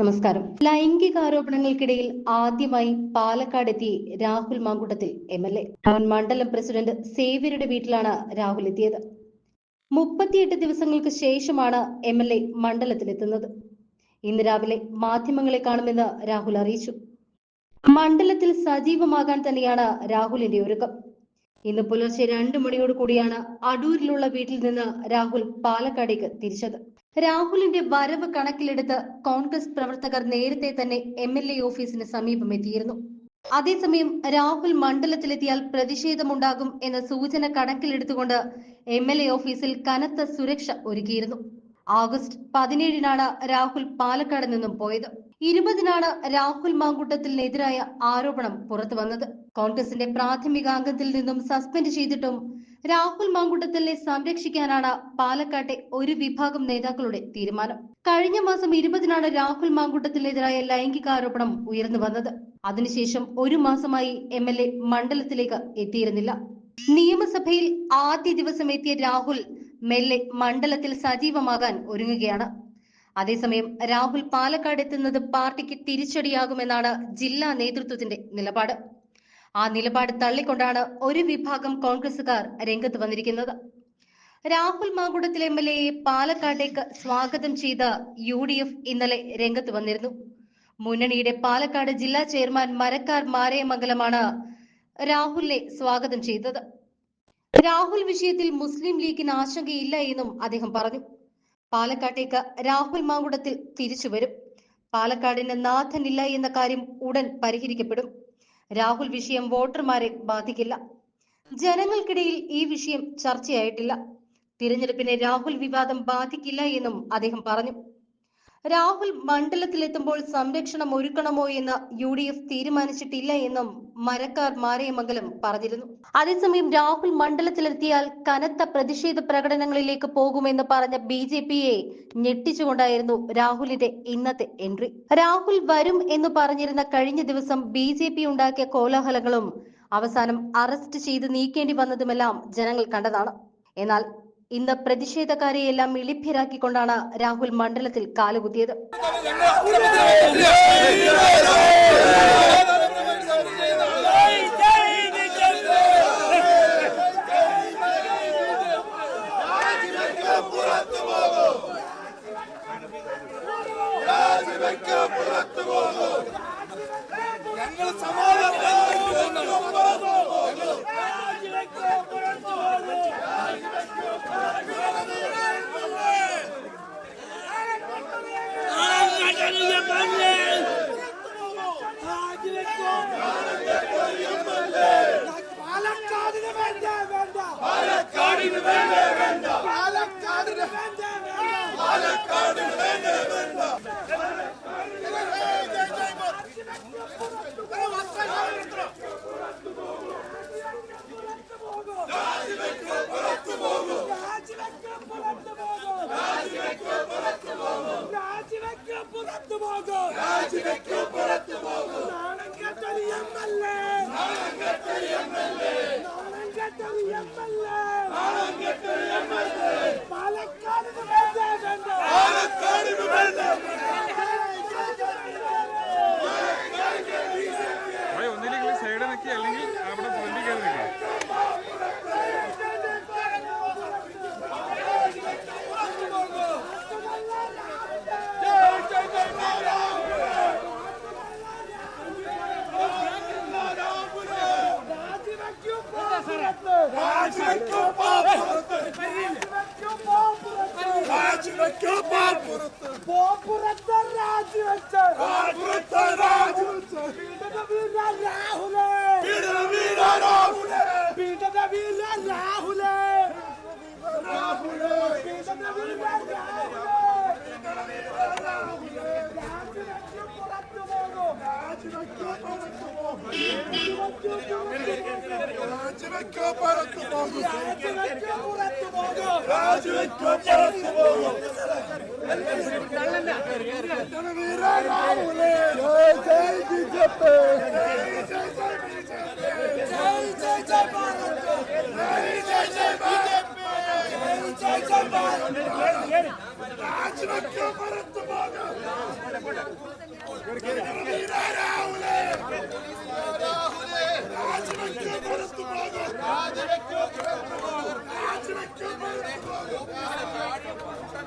നമസ്കാരം. ലൈംഗികാരോപണങ്ങൾക്കിടയിൽ ആദ്യമായി പാലക്കാട് എത്തി Rahul Mamkootathil M L A. മണ്ഡലം പ്രസിഡന്റ് സേവ്യരുടെ വീട്ടിലാണ് രാഹുൽ എത്തിയത്. മുപ്പത്തിയെട്ട് ദിവസങ്ങൾക്ക് ശേഷമാണ് എം എൽ എ മണ്ഡലത്തിലെത്തുന്നത്. ഇന്ന് രാവിലെ മാധ്യമങ്ങളെ കാണുമെന്ന് രാഹുൽ അറിയിച്ചു. മണ്ഡലത്തിൽ സജീവമാകാൻ തന്നെയാണ് രാഹുലിന്റെ ഒരുക്കം. ഇന്ന് പുലർച്ചെ രണ്ടു മണിയോട് കൂടിയാണ് അടൂരിലുള്ള വീട്ടിൽ നിന്ന് രാഹുൽ പാലക്കാടേക്ക് തിരിച്ചത്. രാഹുലിന്റെ വരവ് കണക്കിലെടുത്ത് കോൺഗ്രസ് പ്രവർത്തകർ നേരത്തെ തന്നെ എം എൽ എ ഓഫീസിന് സമീപം എത്തിയിരുന്നു. അതേസമയം രാഹുൽ മണ്ഡലത്തിലെത്തിയാൽ പ്രതിഷേധമുണ്ടാകും എന്ന സൂചന കണക്കിലെടുത്തുകൊണ്ട് എം എൽ എ ഓഫീസിൽ കനത്ത സുരക്ഷ ഒരുക്കിയിരുന്നു. ആഗസ്റ്റ് പതിനേഴിനാണ് രാഹുൽ പാലക്കാട് നിന്നും പോയത്. ഇരുപതിനാണ് രാഹുൽ മാങ്കുട്ടത്തിനെതിരായ ആരോപണം പുറത്തു വന്നത് കോൺഗ്രസിന്റെ പ്രാഥമിക അംഗത്തിൽ നിന്നും സസ്പെൻഡ് ചെയ്തിട്ടും രാഹുൽ മാങ്കുട്ടത്തിനെ സംരക്ഷിക്കാനാണ് പാലക്കാട്ടെ ഒരു വിഭാഗം നേതാക്കളുടെ തീരുമാനം. കഴിഞ്ഞ മാസം ഇരുപതിനാണ് രാഹുൽ മാങ്കുട്ടത്തിനെതിരായ ലൈംഗികാരോപണം ഉയർന്നു വന്നത്. അതിനുശേഷം ഒരു മാസമായി എം എൽ എ മണ്ഡലത്തിലേക്ക് എത്തിയിരുന്നില്ല. നിയമസഭയിൽ ആദ്യ ദിവസം എത്തിയ രാഹുൽ മെല്ലെ മണ്ഡലത്തിൽ സജീവമാകാൻ ഒരുങ്ങുകയാണ്. അതേസമയം രാഹുൽ പാലക്കാട് എത്തുന്നത് പാർട്ടിക്ക് തിരിച്ചടിയാകുമെന്നാണ് ജില്ലാ നേതൃത്വത്തിന്റെ നിലപാട്. ആ നിലപാട് തള്ളിക്കൊണ്ടാണ് ഒരു വിഭാഗം കോൺഗ്രസുകാർ രംഗത്ത് വന്നിരിക്കുന്നത്. രാഹുൽ മാങ്കുടത്തിൽ എം എൽ എയെ പാലക്കാട്ടേക്ക് സ്വാഗതം ചെയ്ത യു ഡി എഫ് ഇന്നലെ രംഗത്ത് വന്നിരുന്നു. മുന്നണിയുടെ പാലക്കാട് ജില്ലാ ചെയർമാൻ മരക്കാർ മാരയമംഗലമാണ് രാഹുലിനെ സ്വാഗതം ചെയ്തത്. രാഹുൽ വിഷയത്തിൽ മുസ്ലിം ലീഗിന് ആശങ്കയില്ല എന്നും അദ്ദേഹം പറഞ്ഞു. പാലക്കാട്ടേക്ക് രാഹുൽ മാങ്കുടത്തിൽ തിരിച്ചു വരും. പാലക്കാടിന് നാഥനില്ല എന്ന കാര്യം ഉടൻ പരിഹരിക്കപ്പെടും. രാഹുൽ വിഷയം വോട്ടർമാരെ ബാധിക്കില്ല. ജനങ്ങൾക്കിടയിൽ ഈ വിഷയം ചർച്ചയായിട്ടില്ല. തിരഞ്ഞെടുപ്പിനെ രാഹുൽ വിവാദം ബാധിക്കില്ല എന്നും അദ്ദേഹം പറഞ്ഞു. രാഹുൽ മണ്ഡലത്തിലെത്തുമ്പോൾ സംരക്ഷണം ഒരുക്കണമോ എന്ന് യു ഡി എഫ് തീരുമാനിച്ചിട്ടില്ല എന്നും മരക്കാർ മാരയമംഗലം പറഞ്ഞിരുന്നു. അതേസമയം രാഹുൽ മണ്ഡലത്തിലെത്തിയാൽ കനത്ത പ്രതിഷേധ പ്രകടനങ്ങളിലേക്ക് പോകുമെന്ന് പറഞ്ഞ ബി ജെ പിയെ ഞെട്ടിച്ചുകൊണ്ടായിരുന്നു രാഹുലിന്റെ ഇന്നത്തെ എൻട്രി. രാഹുൽ വരും എന്ന് പറഞ്ഞിരുന്ന കഴിഞ്ഞ ദിവസം ബി ജെ പി ഉണ്ടാക്കിയ കോലാഹലങ്ങളും അവസാനം അറസ്റ്റ് ചെയ്ത് നീക്കേണ്ടി വന്നതുമെല്ലാം ജനങ്ങൾ കണ്ടതാണ്. എന്നാൽ ഇന്ന് പ്രതിഷേധക്കാരെയെല്ലാം ഇളിഭ്യരാക്കിക്കൊണ്ടാണ് രാഹുൽ മണ്ഡലത്തിൽ കാലുകുത്തിയത് രാജിവെക്കോ പുറത്തു പോകും രാജിവെക്കോ പുറത്തു പോകും രാജിവെക്കോ പുറത്തു പോകും വീര രാഹുലേ ജയ് ജയ് ബി ജെ പി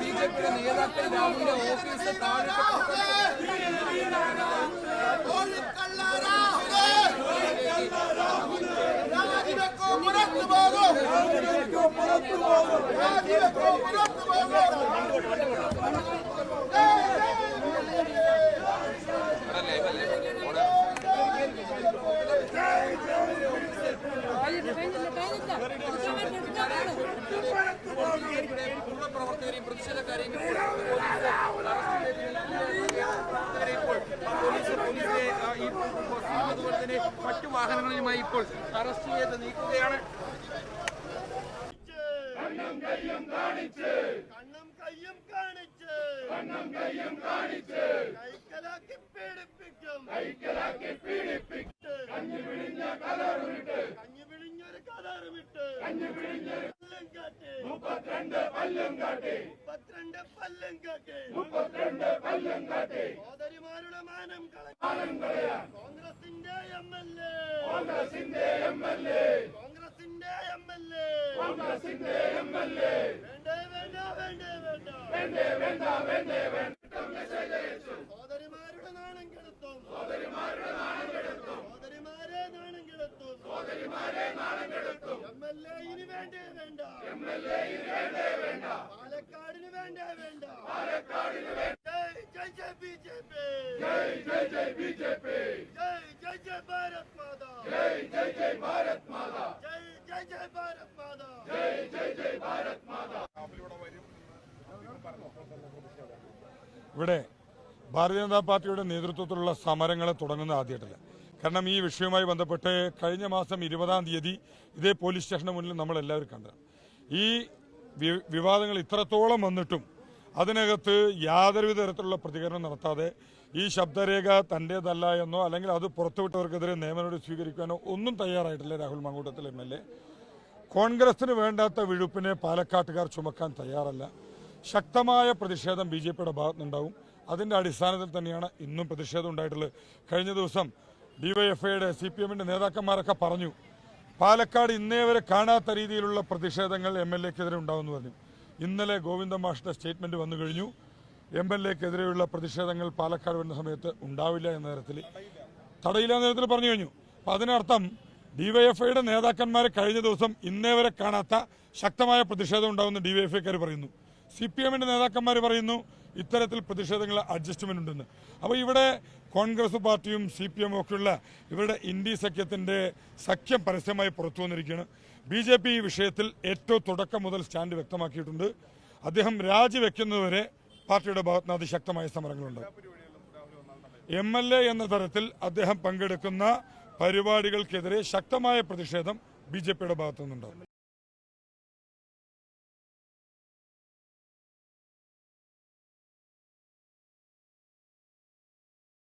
ಬಿಜೆಪಿ ನೇದಾಗ್ತಾ ಇದೆ ಮುಂದೆ ಓಪಿಎಸ್ ತಾಂಡ അറസ്റ്റ് ചെയ്ത് നീക്കുകയാണ്. കണ്ണും കയ്യും കാണിച്ച്. കണ്ണും കയ്യും കാണിച്ച്. കൈക്കലാക്കി പീഡിപ്പിക്കും. കൈക്കലാക്കി പീഡിപ്പിക്കും. കഞ്ഞി പിഴിഞ്ഞ കലറുമിട്ട്. കഞ്ഞി പിഴിഞ്ഞൊരു കലറുമിട്ട്. കഞ്ഞി പിഴിഞ്ഞൊരു പല്ലും കാട്ടി. മുപ്പത്തിരണ്ട് പല്ലും കാട്ടി. മുപ്പത്തിരണ്ട് പല്ലും കാട്ടി. മുപ്പത്തിരണ്ട് പല്ലും കാട്ടി. സോദരിമാരുടെ മാനം മാനം കളയാൻ. കോൺഗ്രസിന്റെ എം എൽ എ. കോൺഗ്രസിന്റെ എം എൽ എ. കോൺഗ്രസിന്റെ എം എൽ എ. കോൺഗ്രസിന്റെ എം എൽ എ. വേണ്ട വേണ്ട വേണ്ട വേണ്ട. വേണ്ട വേണ്ട വേണ്ട വേണ്ട. സോദരിമാരുടെ നാണം കെടുത്തും സോദരിമാരുടെ നാണം കെടുത്തും സോദരിമാരെ നാണം കെടുത്തും സോദരിമാരെ നാണം കെടുത്തും എം എൽ എ ഇനി വേണ്ടേ വേണ്ട എം എൽ എ ഇനി വേണ്ടേ വേണ്ട പാലക്കാടിന് വേണ്ടേ വേണ്ട പാലക്കാടിന് വേണ്ട ജയ് ജയ് ജയ് ബി ജെ പി ജയ് ജയ് ജയ് ബി ജെ പി ജയ് ജയ് ജയ് ഭാരത് മാതാ ജയ് ജയ് ഭാരത് മാതാ ജയ് ജയ് ജയ് ഭാരത് മാതാ ഇവിടെ ഭാരതീയ ജനതാ പാർട്ടിയുടെ നേതൃത്വത്തിലുള്ള സമരങ്ങളെ തുടങ്ങുന്ന ആദ്യമായിട്ടല്ല കാരണം ഈ വിഷയവുമായി ബന്ധപ്പെട്ട് കഴിഞ്ഞ മാസം ഇരുപതാം തീയതി ഇതേ പോലീസ് സ്റ്റേഷന് മുന്നിൽ നമ്മൾ എല്ലാവരും കണ്ടതാണ് ഈ വിവാദങ്ങൾ ഇത്രത്തോളം വന്നിട്ടും അതിനകത്ത് യാതൊരുവിധ തരത്തിലുള്ള പ്രതികരണം നടത്താതെ ഈ ശബ്ദരേഖ തന്റേതല്ല എന്നോ അല്ലെങ്കിൽ അത് പുറത്തുവിട്ടവർക്കെതിരെ നിയമനോട് സ്വീകരിക്കാനോ ഒന്നും തയ്യാറായിട്ടില്ല Rahul Mankoottathil M L A. കോൺഗ്രസിന് വേണ്ടാത്ത വിഴുപ്പിനെ പാലക്കാട്ടുകാർ ചുമക്കാൻ തയ്യാറല്ല. ശക്തമായ പ്രതിഷേധം ബി ജെ പിയുടെ ഭാഗത്തുനിന്നുണ്ടാവും. അതിന്റെ അടിസ്ഥാനത്തിൽ തന്നെയാണ് ഇന്നും പ്രതിഷേധം ഉണ്ടായിട്ടുള്ളത്. കഴിഞ്ഞ ദിവസം ഡിവൈഎഫ്ഐയുടെ സി പി എമ്മിന്റെ നേതാക്കന്മാരൊക്കെ പറഞ്ഞു പാലക്കാട് ഇന്നേ വരെ കാണാത്ത രീതിയിലുള്ള പ്രതിഷേധങ്ങൾ എം എൽ എക്കെതിരെ ഉണ്ടാവുമെന്ന് പറഞ്ഞു. ഇന്നലെ ഗോവിന്ദ മാഷിന്റെ സ്റ്റേറ്റ്മെന്റ് വന്നു കഴിഞ്ഞു. എം എൽ എക്കെതിരെയുള്ള പ്രതിഷേധങ്ങൾ പാലക്കാട് വരുന്ന സമയത്ത് ഉണ്ടാവില്ല എന്ന തരത്തിൽ തടയില്ല എന്ന തരത്തിൽ പറഞ്ഞു കഴിഞ്ഞു. അപ്പൊ അതിനർത്ഥം ഡിവൈഎഫ്ഐയുടെ നേതാക്കന്മാരെ കഴിഞ്ഞ ദിവസം ഇന്നേ വരെ കാണാത്ത ശക്തമായ പ്രതിഷേധം ഉണ്ടാവുമെന്ന് ഡിവൈഎഫ്ഐക്കാർ പറയുന്നു. സി പി എമ്മിന്റെ നേതാക്കന്മാർ പറയുന്നു ഇത്തരത്തിൽ പ്രതിഷേധങ്ങൾ അഡ്ജസ്റ്റ്മെന്റ് ഉണ്ടെന്ന് അപ്പോൾ ഇവിടെ കോൺഗ്രസ് പാർട്ടിയും സി പി എമ്മും ഒക്കെയുള്ള ഇവരുടെ ഇന്ത്യ സഖ്യത്തിന്റെ സഖ്യം പരസ്യമായി പുറത്തു വന്നിരിക്കുകയാണ്. ബി ജെ പി ഈ വിഷയത്തിൽ ഏറ്റവും തുടക്കം മുതൽ സ്റ്റാൻഡ് വ്യക്തമാക്കിയിട്ടുണ്ട്. അദ്ദേഹം രാജിവെക്കുന്നതുവരെ പാർട്ടിയുടെ ഭാഗത്ത് നിന്ന് അതിശക്തമായ സമരങ്ങളുണ്ട്. എം എൽ എ എന്ന തരത്തിൽ അദ്ദേഹം പങ്കെടുക്കുന്ന പരിപാടികൾക്കെതിരെ ശക്തമായ പ്രതിഷേധം ബി ജെ പിയുടെ ഭാഗത്തു നിന്നുണ്ടാവും